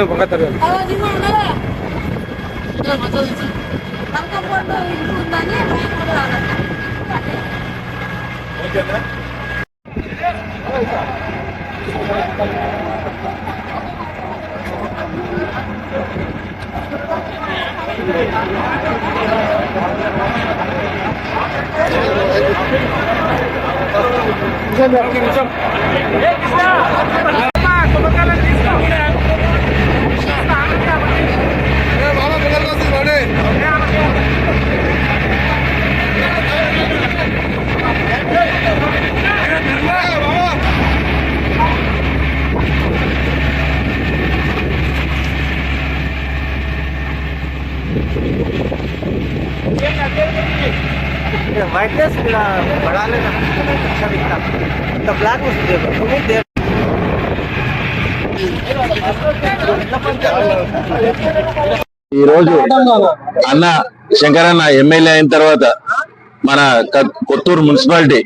Sana mpaka tarehe. Bisa, bisa. Ya, bisa. Apa? Kebakaran bisa. ఇంత block వస్తుంది. అన్న శంకరన్న MLA అయిన తర్వాత మన కొత్తూరు మున్సిపాలిటీ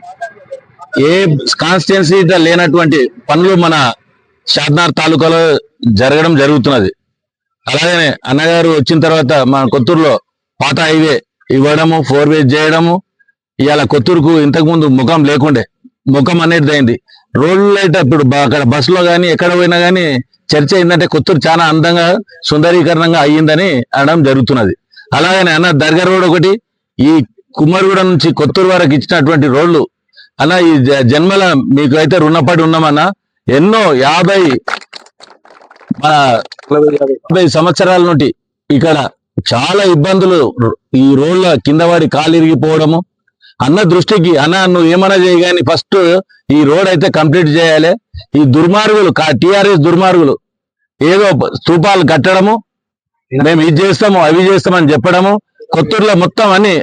ఏ కాన్స్టిట్యున్సీ లేనటువంటి పనులు మన షాద్నార్ తాలూకాలో జరగడం జరుగుతున్నది. అలాగనే అన్నగారు వచ్చిన తర్వాత మన కొత్తూరులో పాత హైవే ఇవ్వడము ఫోర్ వేస్ చేయడము ఇవాళ కొత్తూరుకు ఇంతకుముందు ముఖం లేకుండే ముఖం అనేది అయింది రోడ్లు అయితే ఇప్పుడు అక్కడ బస్సులో కానీ ఎక్కడ పోయినా కానీ చర్చ ఏంటంటే కొత్తూరు చాలా అందంగా సుందరీకరణంగా అయ్యిందని అనడం జరుగుతున్నది. అలాగనే అన్న దర్గా రోడ్ ఒకటి ఈ కుమ్మరిగూడ నుంచి కొత్తూరు వరకు ఇచ్చినటువంటి రోడ్లు అన్న ఈ జన్మల మీకు అయితే రుణపడి ఉన్నామన్నా ఎన్నో యాభై మన యాభై సంవత్సరాల నుండి ఇక్కడ చాలా ఇబ్బందులు ఈ రోడ్ల కింద పడి కాలు ఇరిగిపోవడము అన్న దృష్టికి అన్న నువ్వు ఏమన్నా చేయగాని ఫస్ట్ ఈ రోడ్ అయితే కంప్లీట్ చేయాలి. ఈ దుర్మార్గులు టిఆర్ఎస్ దుర్మార్గులు ఏదో స్తూపాలు కట్టడము మేము ఇది చేస్తాము అవి చేస్తామని చెప్పడము కొత్తూరులో మొత్తం అన్ని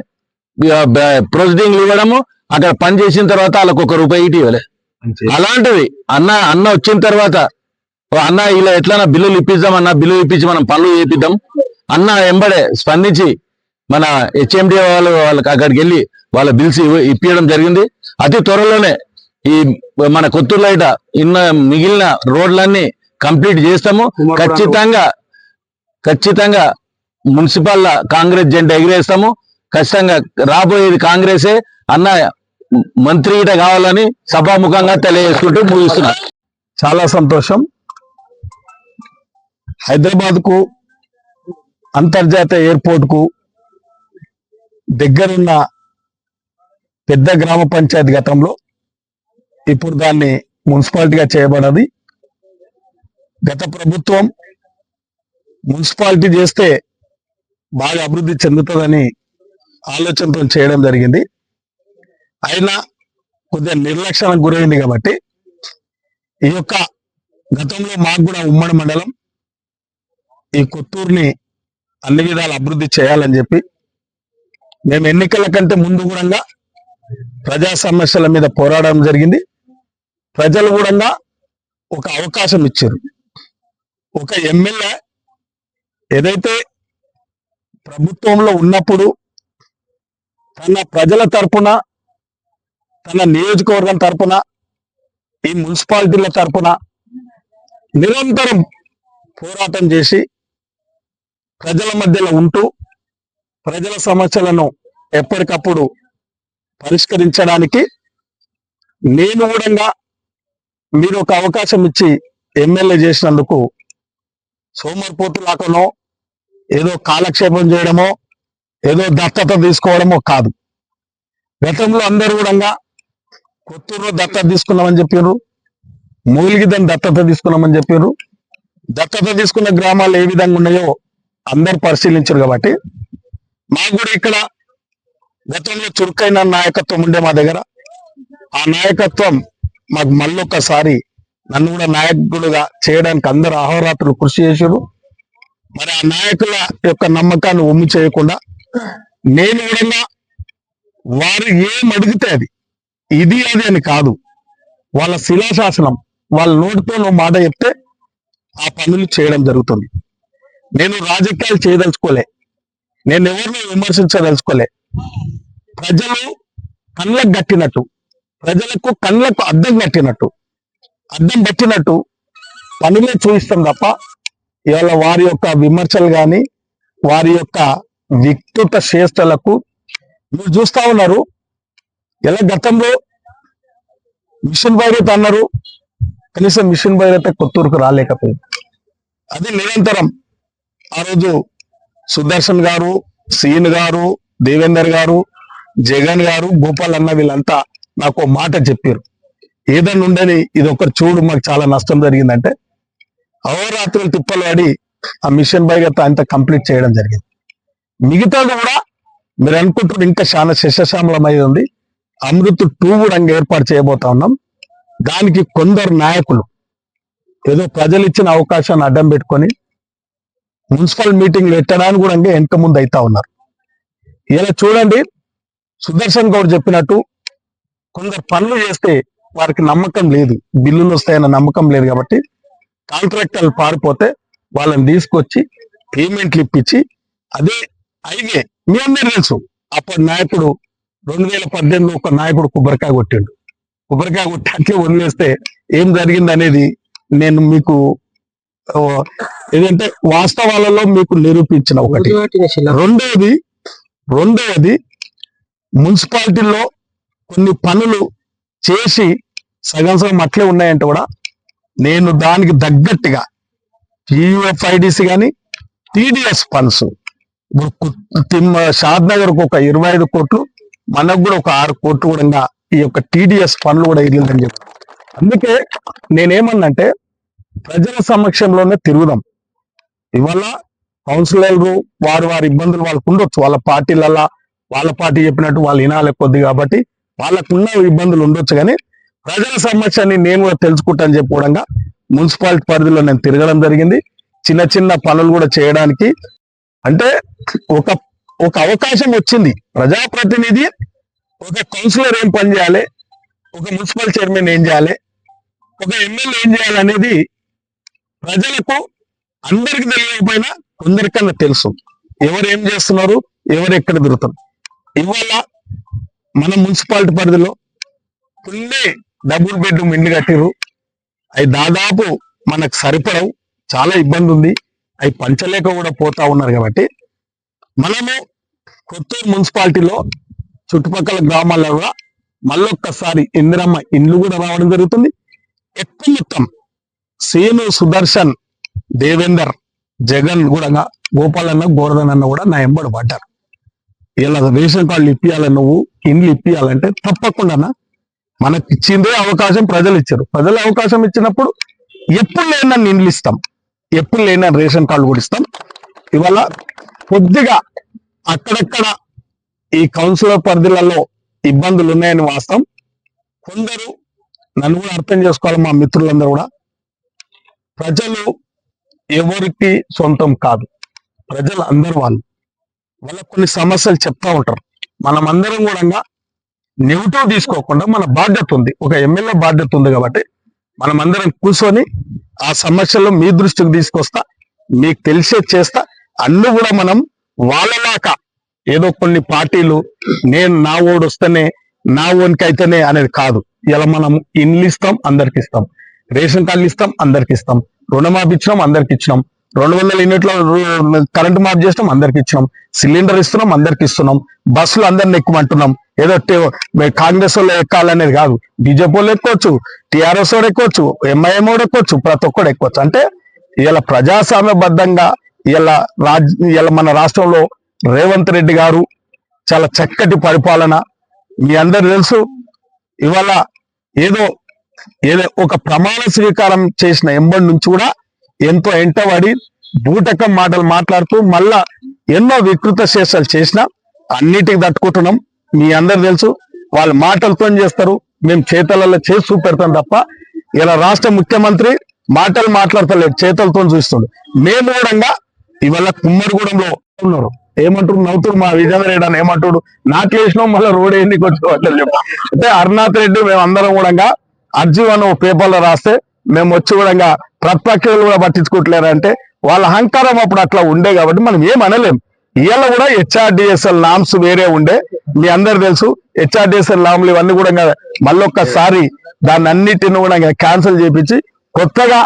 ప్రొసీడింగ్లు ఇవ్వడము అక్కడ పని చేసిన తర్వాత వాళ్ళకు ఒక రూపాయి ఇటు ఇవ్వలే. అలాంటివి అన్న అన్న వచ్చిన తర్వాత "ఓ అన్న ఇలా ఎట్లన్నా బిల్లులు ఇప్పిద్దాం అన్న బిల్లులు ఇప్పించి మనం పనులు చేపిద్దాం. అన్న ఎంబడే స్పందించి మన హెచ్ఎండి వాళ్ళు వాళ్ళకి అక్కడికి వెళ్ళి వాళ్ళ బిల్స్ ఇప్పించడం జరిగింది. అతి త్వరలోనే ఈ మన కొత్తూరు లైట ఇన్న మిగిలిన రోడ్లన్నీ కంప్లీట్ చేస్తాము. ఖచ్చితంగా ఖచ్చితంగా మున్సిపల్ కాంగ్రెస్ జెండా ఎగిరేస్తాము. ఖచ్చితంగా రాబోయేది కాంగ్రెసే. అన్న మంత్రి ఇట కావాలని సభాముఖంగా తెలియజేసుకుంటూ ముగిస్తున్నా. చాలా సంతోషం. హైదరాబాద్కు అంతర్జాతీయ ఎయిర్పోర్ట్కు దగ్గరున్న పెద్ద గ్రామ పంచాయతీ గతంలో ఇప్పుడు దాన్ని మున్సిపాలిటీగా చేయబడది. గత ప్రభుత్వం మున్సిపాలిటీ చేస్తే బాగా అభివృద్ధి చెందుతుందని ఆలోచనతో చేయడం జరిగింది. అయినా కొద్దిగా నిర్లక్ష్యానికి గురైంది కాబట్టి ఈ యొక్క గతంలో మాకు కూడా ఉమ్మడి మండలం ఈ కొత్తూరుని అన్ని విధాలు అభివృద్ధి చేయాలని చెప్పి మేము ఎన్నికల కంటే ముందు కూడా ప్రజా సమస్యల మీద పోరాడడం జరిగింది. ప్రజలు కూడా ఒక అవకాశం ఇచ్చారు. ఒక ఎమ్మెల్యే ఏదైతే ప్రభుత్వంలో ఉన్నప్పుడు తన ప్రజల తరపున తన నియోజకవర్గం తరపున ఈ మున్సిపాలిటీల తరపున నిరంతరం పోరాటం చేసి ప్రజల మధ్యలో ఉంటూ ప్రజల సమస్యలను ఎప్పటికప్పుడు పరిష్కరించడానికి నేను కూడా మీరు ఒక అవకాశం ఇచ్చి ఎమ్మెల్యే చేసినందుకు సోమరిపోతులాకనో ఏదో కాలక్షేపం చేయడమో ఏదో దత్తత తీసుకోవడమో కాదు. గతంలో అందరూ కూడా కొత్తూరులో దత్తత తీసుకున్నామని చెప్పారు మూలిగిదని దత్తత తీసుకున్నామని చెప్పారు దత్తత తీసుకున్న గ్రామాలు ఏ విధంగా ఉన్నాయో అందరు పరిశీలించారు కాబట్టి మాకు కూడా ఇక్కడ గతంలో చురుకైన నాయకత్వం ఉండే మా దగ్గర. ఆ నాయకత్వం మాకు మళ్ళొక్కసారి నన్ను కూడా నాయకుడుగా చేయడానికి అందరు అహోరాత్రులు కృషి చేశారు మరి ఆ నాయకుల యొక్క నమ్మకాన్ని ఉమ్మి చేయకుండా నేను కూడా వారు ఏం అడిగితే అది. ఇది అది అని కాదు. వాళ్ళ శిలాశాసనం వాళ్ళ నోటితో నువ్వు మాట చెప్తే ఆ పనులు చేయడం జరుగుతుంది. నేను రాజకీయాలు చేయదలుచుకోలే. నేను ఎవరిని విమర్శించదలుచుకోలే. ప్రజలు కళ్ళకు కట్టినట్టు ప్రజలకు కళ్ళకు అద్దం కట్టినట్టు అద్దం పెట్టినట్టు పనులే చూపిస్తాం తప్ప ఇవాళ వారి యొక్క విమర్శలు కానీ వారి యొక్క వ్యక్తిత్వ శ్రేష్టలకు మీరు చూస్తా ఉన్నారు. ఎలా గతంలో మిషన్ భైరత్ అన్నారు కనీసం మిషన్ భైరత్ కొత్తూరుకు రాలేకపోయింది. అది నిరంతరం. ఆ రోజు సుదర్శన్ గారు సీన్ గారు దేవేందర్ గారు జగన్ గారు గోపాల్ అన్న వీళ్ళంతా నాకు మాట చెప్పారు. ఏదన్నా ఉండని ఇది ఒకటి చూడు మాకు చాలా నష్టం జరిగిందంటే అహోరాత్రులు తిప్పలు పడి ఆ మిషన్ భైరత్ అంతా కంప్లీట్ చేయడం జరిగింది. మిగతాది కూడా మీరు అనుకుంటున్న ఇంకా చాలా శశశామలమై ఉంది. అమృత్ టూ కూడా ఏర్పాటు చేయబోతా ఉన్నాం. దానికి కొందరు నాయకులు ఏదో ప్రజలు ఇచ్చిన అవకాశాన్ని అడ్డం పెట్టుకొని మున్సిపల్ మీటింగ్లు ఎట్టడానికి కూడా అంటే వెనక ముందు అవుతా ఉన్నారు. ఇలా చూడండి సుదర్శన్ గౌడ్ చెప్పినట్టు కొందరు పనులు చేస్తే వారికి నమ్మకం లేదు. బిల్లులు వస్తాయన్న నమ్మకం లేదు కాబట్టి కాంట్రాక్టర్లు పారిపోతే వాళ్ళని తీసుకొచ్చి పేమెంట్లు ఇప్పించి అదే అయితే మీ అందరు తెలుసు. అప్పటి నాయకుడు రెండు వేల పద్దెనిమిది ఒక నాయకుడు కొబ్బరికాయ కొట్టిండు. కొబ్బరికాయ కొట్టి అట్లే వదిలేస్తే ఏం జరిగింది అనేది నేను మీకు ఏదంటే వాస్తవాలలో మీకు నిరూపించిన ఒకటి. రెండవది రెండవది మున్సిపాలిటీలో కొన్ని పనులు చేసి సగం సగం అట్లే ఉన్నాయంటే కూడా నేను దానికి తగ్గట్టుగా టీయూఎఫ్ఐడిసి కానీ టీడీఎస్ ఫండ్స్ తిమ్మ షాద్ నగర్ ఒక ఇరవై ఐదు కోట్లు మనకు కూడా ఒక ఆరు కోట్లు కూడా ఈ యొక్క టీడీఎస్ ఫండ్లు కూడా ఇల్లని చెప్పి అందుకే నేనేమన్నంటే ప్రజల సమక్షంలోనే తిరుగుదాం. ఇవాళ కౌన్సిలర్లు వారు వారి ఇబ్బందులు వాళ్ళకు ఉండొచ్చు. వాళ్ళ పార్టీలలా వాళ్ళ పార్టీ చెప్పినట్టు వాళ్ళు వినాలి కొద్ది కాబట్టి వాళ్ళకున్న ఇబ్బందులు ఉండొచ్చు కానీ ప్రజల సమస్యని నేను కూడా తెలుసుకుంటాను చెప్పుకోవడంగా మున్సిపాలిటీ పరిధిలో నేను తిరగడం జరిగింది. చిన్న చిన్న పనులు కూడా చేయడానికి అంటే ఒక ఒక అవకాశం వచ్చింది. ప్రజాప్రతినిధి ఒక కౌన్సిలర్ ఏం పని చేయాలి? ఒక మున్సిపల్ చైర్మన్ ఏం చేయాలి? ఒక ఎమ్మెల్యే ఏం చేయాలనేది ప్రజలకు అందరికి తెలియకపోయినా కొందరికన్నా తెలుసు. ఎవరు ఏం చేస్తున్నారు? ఎవరు ఎక్కడ తిరుగుతారు ఇవాళ మన మున్సిపాలిటీ పరిధిలో కొన్ని డబుల్ బెడ్రూమ్ ఇండ్లు కట్టిరు అవి దాదాపు మనకు సరిపడవు. చాలా ఇబ్బంది ఉంది. అవి పంచలేక కూడా పోతా ఉన్నారు కాబట్టి మనము కొత్తూరు మున్సిపాలిటీలో చుట్టుపక్కల గ్రామాల్లో కూడా మళ్ళొక్కసారి ఇందిరమ్మ ఇండ్లు కూడా రావడం జరుగుతుంది. ఎక్కువ మొత్తం సీను సుదర్శన్ దేవేందర్ జగన్ కూడా గోపాలన్న గోరధన్ అన్న కూడా నా ఎంబడి పడ్డారు. ఇలా రేషన్ కార్డులు ఇప్పియాలని నువ్వు ఇండ్లు ఇప్పియాలంటే తప్పకుండా మనకి ఇచ్చిందే అవకాశం ప్రజలు ఇచ్చారు. ప్రజలు అవకాశం ఇచ్చినప్పుడు ఎప్పుడు లేని ఇండ్లు ఇస్తాం. ఎప్పుడు లేని రేషన్ కార్డు కూడా ఇస్తాం. ఇవాళ కొద్దిగా అక్కడక్కడ ఈ కౌన్సిలర్ పరిధిలలో ఇబ్బందులు ఉన్నాయని వాస్తవం. కొందరు నన్ను కూడా అర్థం చేసుకోవాలి మా మిత్రులందరూ కూడా. ప్రజలు ఎవరికి సొంతం కాదు. ప్రజలు అందరు వాళ్ళు. వాళ్ళకు కొన్ని సమస్యలు చెప్తా ఉంటారు. మనం అందరం కూడా నెగిటివ్ తీసుకోకుండా మన బాధ్యత ఉంది. ఒక ఎమ్మెల్యే బాధ్యత ఉంది కాబట్టి మనం అందరం కూర్చొని ఆ సమస్యలు మీ దృష్టికి తీసుకొస్తా మీకు తెలిసే చేస్తా అన్ని కూడా మనం వాళ్ళలాగా ఏదో కొన్ని పార్టీలు నేను నా ఓడు వస్తేనే నా అయితేనే అనేది కాదు. ఇలా మనం ఇన్లు ఇస్తాం అందరికి ఇస్తాం. రేషన్ కార్డులు ఇస్తాం అందరికి ఇస్తాం. రుణమాఫీ ఇచ్చినాం అందరికి ఇచ్చినాం. రెండు వందల యూనిట్ల కరెంటు మాఫ్ చేసినాం అందరికి ఇచ్చినాం. సిలిండర్ ఇస్తున్నాం అందరికి ఇస్తున్నాం. బస్సులు అందరిని ఎక్కుమంటున్నాం. ఏదో కాంగ్రెస్ వాళ్ళు ఎక్కాలనేది కాదు. బీజేపీ వాళ్ళు ఎక్కొచ్చు టిఆర్ఎస్ వాడు ఎక్కొచ్చు ఎంఐఎం వాడు ఎక్కొచ్చు ప్రతి ఒక్కడు ఎక్కొచ్చు అంటే ఇలా ప్రజాస్వామ్యబద్ధంగా ఇలా రాజ్ ఇలా మన రాష్ట్రంలో రేవంత్ రెడ్డి గారు చాలా చక్కటి పరిపాలన. మీ అందరు తెలుసు ఇవాళ ఏదో ఏదో ఒక ప్రమాణ స్వీకారం చేసిన ఎంబడి నుంచి కూడా ఎంతో ఎంటబడి బూటకం మాటలు మాట్లాడుతూ మళ్ళా ఎన్నో వికృత శేషాలు చేసినా అన్నిటికి తట్టుకుంటున్నాం. మీ అందరు తెలుసు వాళ్ళు మాటలతో చేస్తారు మేము చేతలలో చేసి చూపెడతాం తప్ప ఇలా రాష్ట్ర ముఖ్యమంత్రి మాటలు మాట్లాడతలేదు చేతలతో చూస్తుండు. మేము కూడా ఇవాళ కుమ్మరిగూడెంలో ఉన్నారు. ఏమంటారు? నవ్వుతుడు మా విజయనగర రెడ్డి అని ఏమంటాడు? నాకు వేసినాం మళ్ళీ రోడ్ ఎన్నికి చెప్పి. అంటే అరుణాథ్ రెడ్డి మేము అందరం కూడా అర్జీ పేపర్లో రాస్తే మేము వచ్చి కూడా ప్రతిపక్షాలు కూడా పట్టించుకోవట్లేరు అంటే వాళ్ళ అహంకారం అప్పుడు అట్లా ఉండే కాబట్టి మనం ఏం అనలేం. ఇవాళ కూడా హెచ్ఆర్డిఎస్ఎల్ నామ్స్ వేరే ఉండే. మీ అందరు తెలుసు హెచ్ఆర్డిఎస్ఎల్ నామ్లు ఇవన్నీ కూడా మళ్ళొక్కసారి దాన్ని అన్నిటిని కూడా క్యాన్సిల్ చేపించి కొత్తగా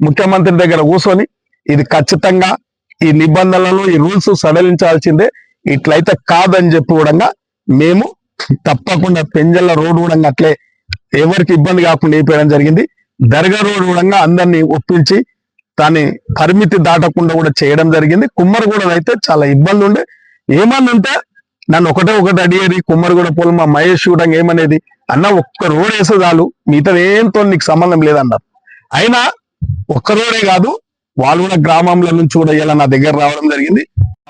ముఖ్యమంత్రి దగ్గర కూర్చొని ఇది ఖచ్చితంగా ఈ నిబంధనలను ఈ రూల్స్ సడలించాల్సిందే. ఇట్లయితే కాదని చెప్పి కూడా మేము తప్పకుండా పెంజల్ల రోడ్డు కూడా అట్లే ఎవరికి ఇబ్బంది కాకుండా వేయడం జరిగింది. దర్గా రోడ్డు కూడా అందరినీ ఒప్పించి దాని పరిమితి దాటకుండా కూడా చేయడం జరిగింది. కుమ్మరిగూడెం అయితే చాలా ఇబ్బంది ఉండే. ఏమన్నా ఉంటే నన్ను ఒకటే ఒకటి అడిగేది కుమ్మరిగూడ పొలం మా మహేష్ కూడా ఏమనేది అన్న ఒక్క రోడ్ వేసే చాలు మిగతా ఏంతో నీకు సంబంధం లేదన్నారు. అయినా ఒక్క రోడే కాదు వాళ్ళు కూడా గ్రామంలో నుంచి కూడా ఇలా నా దగ్గర రావడం జరిగింది.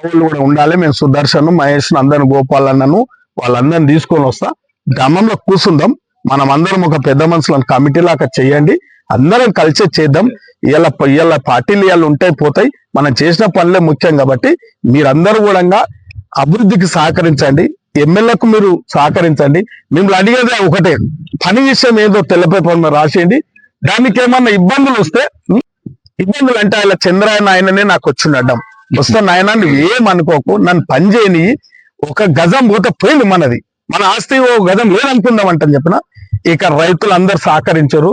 వాళ్ళు కూడా ఉండాలి మేము సుదర్శన్ మహేష్ అందరిని గోపాల్ అన్నను వాళ్ళందరిని తీసుకొని వస్తా. గ్రామంలో కూర్చుందాం. మనం అందరం ఒక పెద్ద మనుషులను కమిటీ లాగా చేయండి. అందరం కలిసే చేద్దాం. ఇలా ఇలా పార్టీలు ఇవాళ ఉంటాయి పోతాయి. మనం చేసిన పనులే ముఖ్యం కాబట్టి మీరందరూ కూడా అభివృద్ధికి సహకరించండి. ఎమ్మెల్యేకు మీరు సహకరించండి. మిమ్మల్ని అడిగేది ఒకటే. పని విషయం ఏదో తెల్లపై పని రాసేయండి. దానికి ఏమన్నా ఇబ్బందులు వస్తే ఇబ్బందులు అంటే ఆయన చంద్రాయన ఆయననే నాకు వచ్చిండడ్డం వస్తే నాయన నువ్వు ఏమనుకోకు నన్ను పని చేయని ఒక గజం పోతే పోయింది మనది. మన ఆస్తి ఓ గజం లేదనుకుందాం అంటని చెప్పిన ఇక రైతులు అందరు సహకరించరు.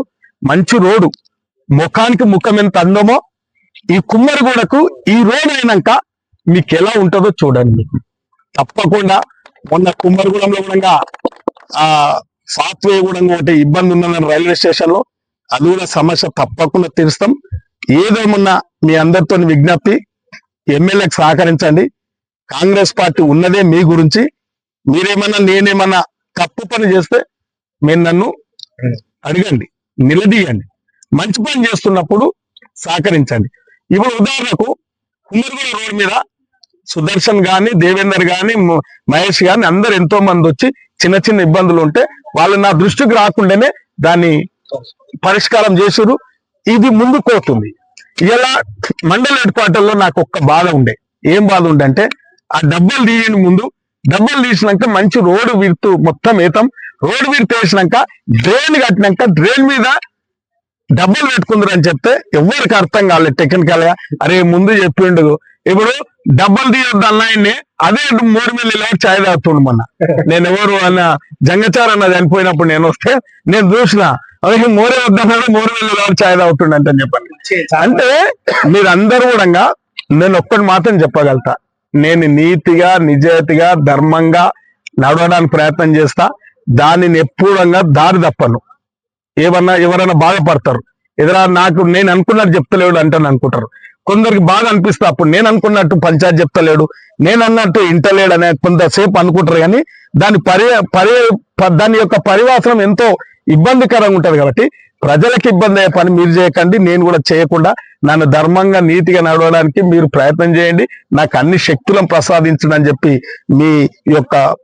మంచి రోడ్డు. ముఖానికి ముఖం ఎంత అందమో ఈ కుమ్మరిగూడకు ఈ రోడ్ అయినాక మీకు ఎలా ఉంటుందో చూడండి మీకు. తప్పకుండా మొన్న కుమ్మరిగూడెంలో కూడా ఆ సాత్వే కూడా ఒకటి ఇబ్బంది ఉందని రైల్వే స్టేషన్లో అది కూడా సమస్య తప్పకుండా తీరుస్తాం. ఏదేమన్నా మీ అందరితో విజ్ఞప్తి ఎమ్మెల్యేకి సహకరించండి. కాంగ్రెస్ పార్టీ ఉన్నదే మీ గురించి. మీరేమన్నా నేనేమన్నా తప్పు పని చేస్తే మీరు నన్ను అడగండి నిలదీయండి. మంచి పని చేస్తున్నప్పుడు సహకరించండి. ఇప్పుడు ఉదాహరణకు కుమ్మరిగూడ రోడ్ మీద సుదర్శన్ గాని దేవేందర్ గాని మహేష్ గాని అందరు ఎంతో మంది వచ్చి చిన్న చిన్న ఇబ్బందులు ఉంటే వాళ్ళు నా దృష్టికి రాకుండానే దాన్ని పరిష్కారం చేసారు ఇది ముందుకు పోతుంది. ఇలా మండల హెడ్ క్వార్టర్లో నాకు ఒక్క బాధ ఉండే. ఏం బాధ ఉండే అంటే ఆ డబ్బులు తీయని ముందు డబ్బులు తీసినాక మంచి రోడ్డు విరుతు మొత్తం ఏతాం. రోడ్డు విరుతు వేసినాక డ్రైన్ కట్టినాక డ్రైన్ మీద డబ్బులు పెట్టుకుందరు అని చెప్తే ఎవరికి అర్థం కాలేదు టెక్నికల్గా. అరే ముందు చెప్పిండు. ఇప్పుడు డబ్బులు తీయొద్దు అన్నాయన్ని అదే మూడు మిల్లి ఛాయ్ తాగుతుండు మొన్న. నేను ఎవరు అన్న జంగచార్ అన్న చనిపోయినప్పుడు నేను వస్తే నేను చూసిన అదే మోరే వద్దన్నాడు మూడు మిల్లి ఛాయ్ తాగుతుండ అంటే చెప్పండి. అంటే మీరందరూ కూడా నేను ఒక్కటి మాత్రం చెప్పగలుగుతా. నేను నీతిగా నిజాయితీగా ధర్మంగా నడవడానికి ప్రయత్నం చేస్తా. దానిని ఎప్పుడంగా దారి తప్పను. ఏమన్నా ఎవరైనా బాధపడతారు. ఎదురా నాకు నేను అనుకున్నట్టు చెప్తలేడు అంటే అనుకుంటారు. కొందరికి బాగా అనిపిస్తే అప్పుడు నేను అనుకున్నట్టు పంచాయత్ చెప్తలేడు. నేను అన్నట్టు ఇంటలేడు అనే కొంతసేపు అనుకుంటారు కానీ దాని పరి పరి దాని యొక్క పరివాసనం ఎంతో ఇబ్బందికరంగా ఉంటుంది కాబట్టి ప్రజలకు ఇబ్బంది అయ్యే పని మీరు చేయకండి నేను కూడా చేయకుండా నన్ను ధర్మంగా నీతిగా నడవడానికి మీరు ప్రయత్నం చేయండి. నాకు అన్ని శక్తులను ప్రసాదించండి అని చెప్పి మీ యొక్క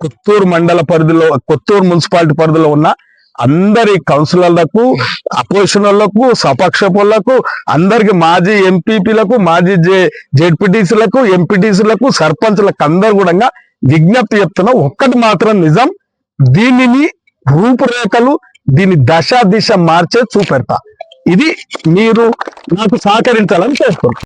కొత్తూరు మండల పరిధిలో కొత్తూరు మున్సిపాలిటీ పరిధిలో ఉన్న అందరి కౌన్సిలర్లకు అపోజిషన్ సపక్షపులకు అందరికి మాజీ ఎంపీపీలకు మాజీ జే జెడ్పీటీసీలకు ఎంపీటీసీలకు సర్పంచ్లకు అందరు కూడా విజ్ఞప్తి చెప్తున్నా ఒక్కటి మాత్రం నిజం. దీనిని రూపురేఖలు దీని దశ దిశ మార్చే చూపెడతా. ఇది మీరు నాకు సహకరించాలని చేస్తున్నాను